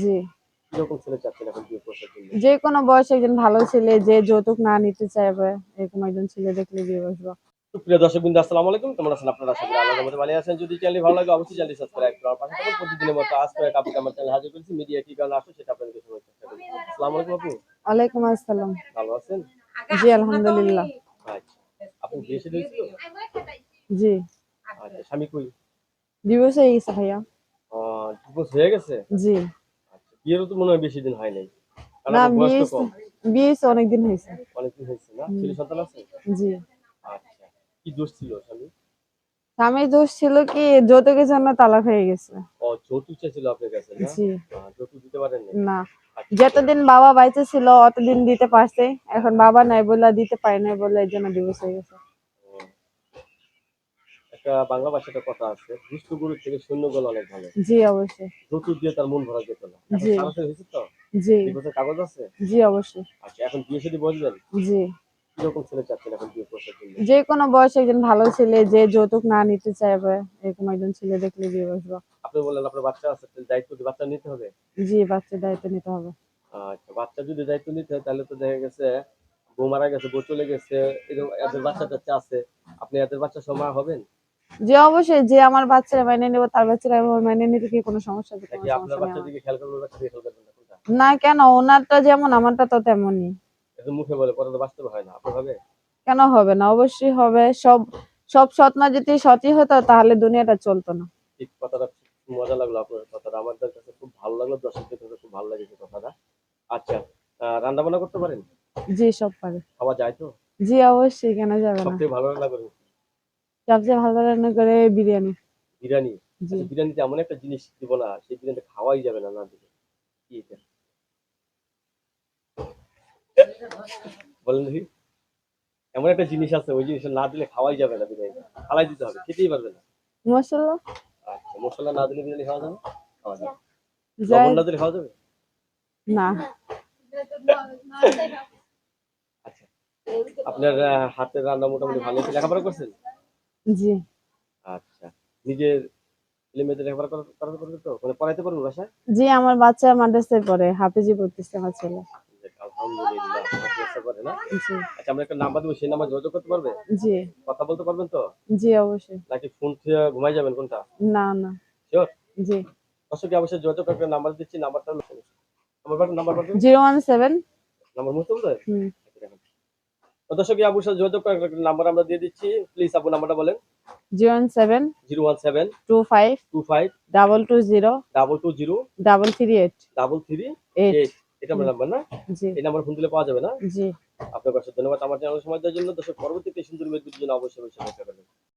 জি। যে কোনো বয়সে একজন ভালো ছেলে যে যৌতুক না নিতে চাইবে এরকম একজন ছেলে দেখলে বিয়ে বসবো। প্রিয় দর্শক বিন্দু আসসালামু আলাইকুম। কেমন আছেন আপনারা? আশা করি আল্লাহর মধ্যে ভালো আছেন। যদি চ্যানেল ভালো লাগে অবশ্যই চ্যানেলটি সাবস্ক্রাইব করুন। পাশে থাকুন প্রতিদিনের মতো আজ করে আপনি আমার চ্যানেল হাজির করেছি। মিডিয়া কি কারণে আসো সেটা আপনাদের চেষ্টা করি আসসালামু আলাইকুম আপু। ওয়ালাইকুম আসসালাম। ভালো আছেন? জি আলহামদুলিল্লাহ। আচ্ছা। আপনি বিয়ে শাদী হয়েছিল জি। আচ্ছা স্বামী কই? ডিভোর্স হয়ে গেছে ভাইয়া। ডিভোর্স হয়ে গেছে? জি। বিয়েরও তো মনে হয় বেশি দিন হয় নাই। না বিয়ে বিয়ে অনেকদিন হয়েছে। অনেকদিন হয়েছে না? ছেলে সন্তান আছে? জি। আচ্ছা। কি দোষ ছিল স্বামী? স্বামীর দোষ ছিল কি যৌতুকের জন্য তালাক হয়ে গেছে। ও যৌতুক চাইছিল আপনার কাছে না? জি। যৌতুক দিতে পারেন না। না যতদিন বাবা বাইচে ছিল অতদিন দিতে পারছে। এখন বাবা নাই বলে দিতে পারে নাই বলে এই জন্য ডিভোর্স হয়ে গেছে। একটা বাংলা ভাষায় একটা কথা আছে। দুষ্ট গরু থেকে শূন্য গোল অনেক ভালো। জি অবশ্যই। যৌতুক দিয়ে তার মন ভরা যেত না। জি। হয়েছে তো? জি। ডিভোর্সের কাগজ আছে? জি অবশ্যই। আচ্ছা এখন বিয়ে সাথে বলবেন জি। কীরকম ছেলে চাচ্ছেন এখন বিয়ে করতে জন্য যে কোনো বয়সে একজন ভালো ছেলে যে যৌতুক না নিতে চাইবে এরকম একজন ছেলে দেখলে বিয়ে বসবো। আপনি বললেন আপনার বাচ্চা আছে দায়িত্ব কি বাচ্চা নিতে হবে? জি বাচ্চার দায়িত্ব নিতে হবে। আচ্ছা বাচ্চা যদি দায়িত্ব নিতে হয় তাহলে তো দেখা গেছে বউ মারা গেছে বউ চলে গেছে এরকম এদের বাচ্চা টাচ্চা আছে আপনি এদের বাচ্চা সময় হবেন? যে অবশ্যই যে আমার বাচ্চারা মেনে নেব তার বাচ্চারা আমার মেনে নিতে কি কোনো সমস্যা করবেন না কেন? ওনারটা যেমন আমারটা তো তেমনই। মুখে বলে পরে তো বাস্তবে হয় না হবে? কেন হবে না? অবশ্যই হবে। সব সব সৎ যদি সতই হতো তাহলে দুনিয়াটা চলতো না। ঠিক কথাটা খুব মজা লাগল আপনার কথাটা। আমাদের কাছে খুব ভালো লাগল দর্শকদের কাছে খুব ভালো লেগেছে কথাটা। আচ্ছা রান্না বান্না করতে পারেন? জি সব পারে। খাওয়া যায় তো? জি অবশ্যই কেন যাবে না। সবথেকে ভালো করেন। সবচেয়ে ভালো রান্না করে বিরিয়ানি। বিরিয়ানি? আচ্ছা, বিরিয়ানিতে এমন একটা জিনিস দিব না সেই বিরিয়ানিটা খাওয়াই যাবে না না দিলে। কি এটা? বলেন দেখি। এমন একটা জিনিস আছে ওই জিনিসটা না দিলে খাওয়াই যাবে না বিরিয়ানি। খালাই দিতে হবে খেতেই পারবে না। মশলা? আচ্ছা মশলা না দিলে বিরিয়ানি খাওয়া যাবে? খাওয়া যাবে। লবণ না দিলে খাওয়া যাবে? না। আচ্ছা। আপনার হাতের রান্না মোটামুটি ভালো লেখাপড়া করছেন? জি। আচ্ছা। নিজের ছেলে মেয়েদের লেখাপড়া করা- করাতে পারবে তো? মানে পড়াইতে পারব বাসায়? জি আমার বাচ্চা মাদ্রাসায় পড়ে হাফিজি পড়তেছে আমার ছেলে। আলহামদুলিল্লাহ মাদ্রাসা পড়ে না? জি। আচ্ছা আমরা একটা নাম্বার দেবো সেই নাম্বার যোগাযোগ করতে পারবে? জি। কথা বলতে পারবেন তো? জি অবশ্যই। নাকি ফোন থেকে ঘুমাই যাবেন কোনটা? না না। শিওর জি। দর্শক অবশ্যই যোগাযোগ একটা নাম্বার দিচ্ছি নাম্বারটা আমার number zero one seven number বলতে হুম। দর্শক আবুর সাথে যোগাযোগ করার নাম্বার আমরা দিয়ে দিচ্ছি। প্লিজ আপু নাম্বারটা বলেন। Zero one seven zero one seven two five two five double two zero double two zero double three eight double three eight. এটা আমার নাম্বার না? এই নাম্বার ফোন দিলে পাওয়া যাবে না? জি। আপনার কাছে ধন্যবাদ। আমার চ্যানেল সময় দেওয়ার জন্য দর্শক পরবর্তী মেয়েদের জন্য অবশ্যই অবশ্যই